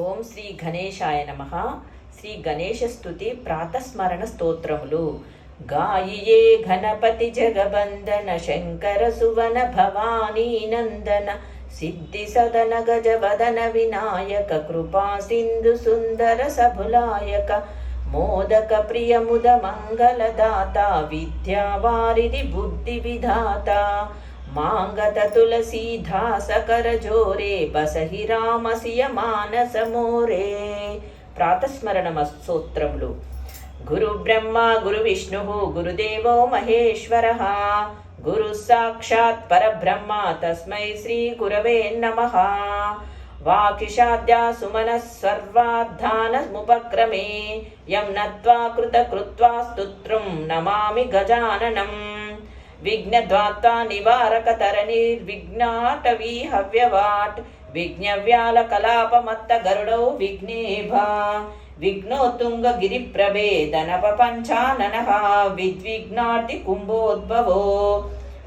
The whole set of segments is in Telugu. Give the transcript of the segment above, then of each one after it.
ఓం శ్రీ గణేశాయ నమ. శ్రీ గణేశ స్థుతి ప్రాతస్మరణ స్తోత్రములు. గాయియే గణపతి జగబంధన శంకర సువన భవానీ నందన సిద్ధి సదన గజవదన వినాయక కృపా సింధు సుందర సభులాయక మోదక ప్రియముద మంగళదాత విద్యావారిది బుద్ధి విధాత. మాంగత తులసీదాసకర జోరే బసహి రామసియ మానస మోరే. ప్రాతస్మరణ సూత్రములు గురు బ్రహ్మ గురు విష్ణు గురుదేవో మహేశ్వర. గురు సాక్షాత్ పరబ్రహ్మ తస్మై శ్రీ గురవే నమ. వాకిషాద్యా సుమన సర్వార్థానముపక్రమే. యం నత్వా కృత కృత్వా స్తుత్రం నమామి గజాననం. విఘ్నద్వాత్వా నివారక తరణిర్విఘ్నాటవీ హవ్యవాట్ విఘ్నవ్యాల కలాపమత్త గరుడౌ విఘ్నేభా విఘ్నోత్తుంగ గిరిప్రభే దనప పంచాననః విద్విఘ్నార్తి కుంభోద్భవో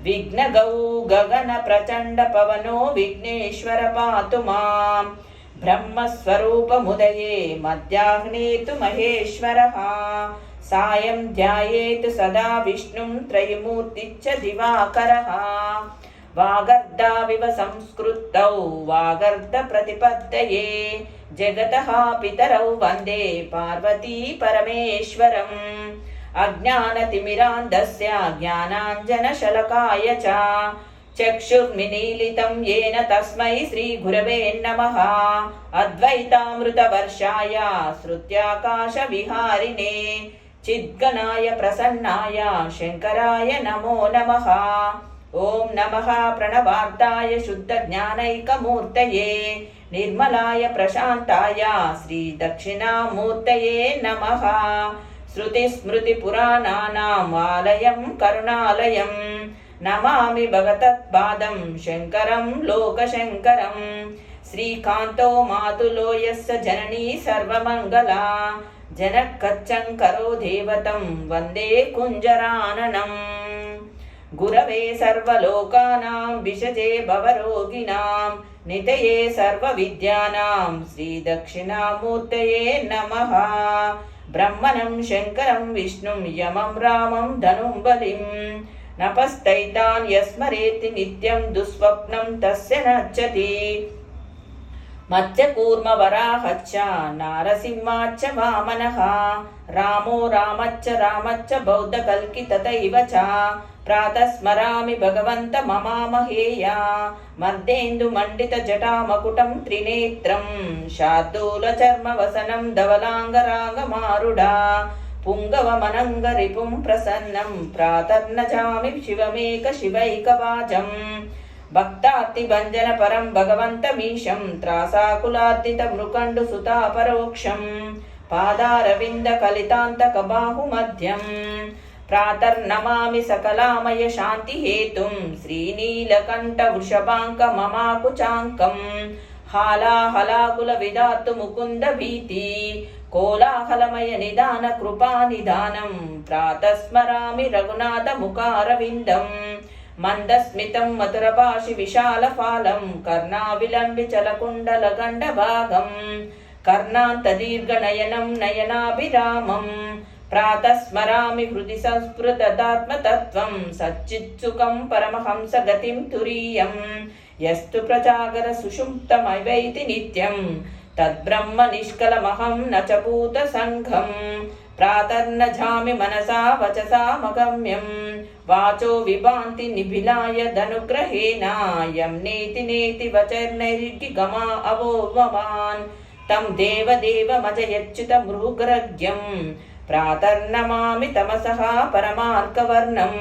విఘ్నగౌ గగన ప్రచండ పవనో విఘ్నేశ్వర పాతు మాం బ్రహ్మస్వరూపముదయే మధ్యాహ్నేతు మహేశ్వరः సాయం ధ్యాయేతు సదా విష్ణుం త్రయమూర్తిచ్చ దివాకరः వాగర్ధావివ సంస్కృతౌ వాగర్ధ ప్రతిపత్తయే జగతః పితరౌ వందే పార్వతీ పరమేశ్వరం అజ్ఞానతిమిరాంధస్య జ్ఞానాంజనశలకాయ చ చక్షుర్మిలీలితం येन తస్మై శ్రీగురవే నమః అద్వైతామృతవర్షాయ శృత్యాకాశవిహారిణే చిద్గణాయ ప్రసన్నాయ శంకరాయ నమో నమః. ఓం నమః ప్రణవార్తాయ శుద్ధజ్ఞానైకమూర్తయే నిర్మలాయ ప్రశాంతాయ శ్రీదక్షిణామూర్తయే నమః. శృతిస్మృతిపురాణానాम् ఆలయం కరుణాలయం. నమామి భగతత్పాదం శంకరం లోకశంకరం. శ్రీకాంతో మాతులో యస్య జననీ సర్వమంగళా. జనకచ్చంకరో దేవతం వందే కుంజరాననం గురవే సర్వలోకానాం విషజే భవరోగిణాం నితయే సర్వవిద్యానాం శ్రీదక్షిణామూర్తయే నమః బ్రహ్మణం శంకరం విష్ణుం యమం రామం ధనుం బలిం నపస్తైతాన్ యస్మరేతి నిత్యం దుస్వప్నం తస్య నచ్చతి మత్స్యకూర్మవరాహచ్చ నారసింహాచ్చ వామనః రామో రామచ్చ రామచ్చ బౌద్ధ కల్కి తత ఇవ చ ప్రాతస్మరామి భగవంత మమామహేయ మర్దేందు మండిత జటామకుటం త్రినేత్రం శార్దూల చర్మ వసనం ధవలాంగరాగమారుడా పుంగవమనంగ రిపుం ప్రసన్నం ప్రాతర్నజామి శివమేక శివైకవాజం భక్తార్తి భంజన పరం భగవంతమీశం త్రాసాకులార్దిత మృకండు సుతాపరోక్షం పాదారవింద కలితాంతక బాహుమధ్యం ప్రాతర్నమామి సకలామయ శాంతి హేతుం. శ్రీనీలకంఠ వృషభాంక మమాకుచాంకం హాలాహలాకుల విధాతు ముకుంద భీతి. కోలాహలమయ నిదాన కృపా నిదానం. ప్రాతస్మరామి రఘునాథ ముఖారవిందం. మందస్మితం మధురభాషి విశాలఫాలం కర్ణావిలంబి చలకుండల గండ భాగం కర్ణాంత దీర్ఘనయనం నయనాభిరామం ప్రాతస్మరామి హృది సంస్మృతదాత్మతత్వం సచ్చిత్సుకం పరమహంస గతిం తురీయం యస్తు ప్రజాగర సుషుప్తమైవైతి నిత్యం తద్బ్రహ్మ నిష్కలమహం నచభూత సంఘం ప్రాతర్న సంఘం మనసా వచసా మగమ్యం వాచో విభాంతి నిభిలాయ ధనుగ్రహేణ నేతి నేతి వచర్నైర్గి గమా అవోవమాన్ తం దేవదేవమజయచ్యుత మృగరగ్యం ప్రాతర్నమామి తమసః పరమార్కవర్ణం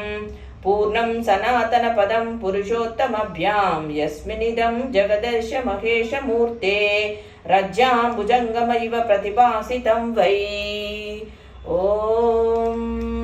పూర్ణం సనాతన పదం పురుషోత్తమభ్యాం యస్మినిదం జగదర్శ మహేశమూర్తే रज्जां भुजङ्गमैव प्रतिभासितं वै। ॐ